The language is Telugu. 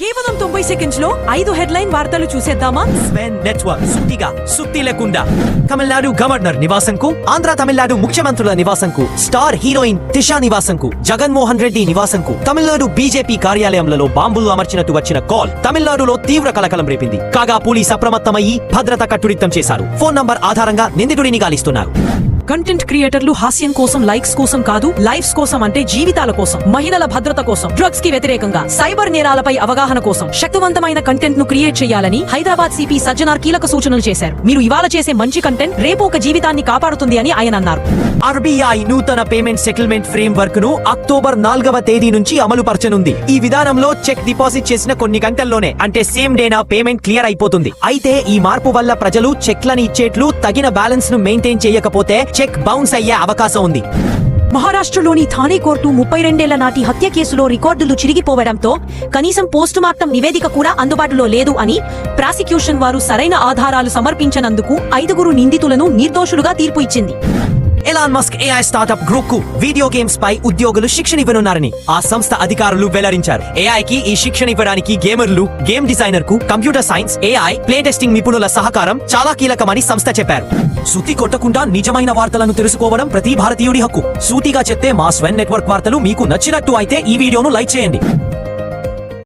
కేవలం తొంభై సెకండ్స్లో ఐదు హెడ్లైన్ వార్తలు చూసేద్దామా? స్వెన్ నెట్వర్క్ సుత్తిగా సుత్తి లేకుండా. తమిళనాడు గవర్నర్ నివాసంకు ఆంధ్ర తమిళనాడు ముఖ్యమంత్రుల నివాసంకు స్టార్ హీరోయిన్ తిషా నివాసంకు జగన్మోహన్ రెడ్డి నివాసంకు తమిళనాడు బీజేపీ కార్యాలయంలో బాంబులు అమర్చినట్టు వచ్చిన కాల్ తమిళనాడులో తీవ్ర కలకలం రేపింది. కాగా పోలీస్ అప్రమత్తమయ్యి భద్రత కట్టుదిట్టం చేశారు. ఫోన్ నంబర్ ఆధారంగా నిందితుడిని గాలిస్తున్నారు. కంటెంట్ క్రియేటర్లు హాస్యం కోసం లైక్స్ కోసం కాదు లైఫ్స్ కోసం అంటే జీవితాల కోసం మహిళల భద్రత కోసం డ్రగ్స్కి వ్యతిరేకంగా సైబర్ నేరాలపై అవగాహన కోసం శక్తివంతమైన కంటెంట్ను క్రియేట్ చేయాలని హైదరాబాద్ సిపి సజ్జనార్ కీలక సూచనలు చేశారు. మీరు ఇవాళ చేసే మంచి కంటెంట్ రేపు ఒక జీవితాన్ని కాపాడుతుంది అని ఆయన అన్నారు. ఆర్బీఐ నూతన పేమెంట్ సెటిల్మెంట్ ఫ్రేమ్ వర్క్ను అక్టోబర్ నాలుగవ తేదీ నుంచి అమలు పరచనుంది. ఈ విధానంలో చెక్ డిపాజిట్ చేసిన కొన్ని గంటల్లోనే అంటే సేమ్ డేనా పేమెంట్ క్లియర్ అయిపోతుంది. అయితే ఈ మార్పు వల్ల ప్రజలు చెక్లని ఇచ్చేట్లు తగిన బ్యాలెన్స్ను మెయింటైన్ చేయకపోతే చెక్ బౌన్స్ అయ్యే అవకాశం ఉంది. మహారాష్ట్రలోని థానే కోర్టు ముప్పై రెండేళ్ళ నాటి హత్య కేసులో రికార్డులు చిరిగిపోవడంతో కనీసం పోస్టుమార్టం నివేదిక కూడా అందుబాటులో లేదు అని ప్రాసిక్యూషన్ వారు సరైన ఆధారాలు సమర్పించనందుకు ఐదుగురు నిందితులను నిర్దోషులుగా తీర్పు ఇచ్చింది. ఎలాన్ మస్క్ ఏఐ స్టార్టప్ గ్రూప్కు వీడియో గేమ్స్ పై ఉద్యోగులు శిక్షణ ఇవ్వనున్నారని ఆ సంస్థ అధికారులు వెల్లడించారు. ఏఐ కి ఈ శిక్షణ ఇవ్వడానికి గేమర్లు game డిజైనర్కు computer science AI play testing నిపుణుల సహకారం చాలా కీలకమని సంస్థ చెప్పారు. సుత్తి కొట్టకుండా నిజమైన వార్తలను తెలుసుకోవడం ప్రతి భారతీయుడి హక్కు. సూటిగా చెప్తే మా స్వెన్ నెట్వర్క్ వార్తలు మీకు నచ్చినట్టు అయితే ఈ వీడియోను లైక్ చేయండి.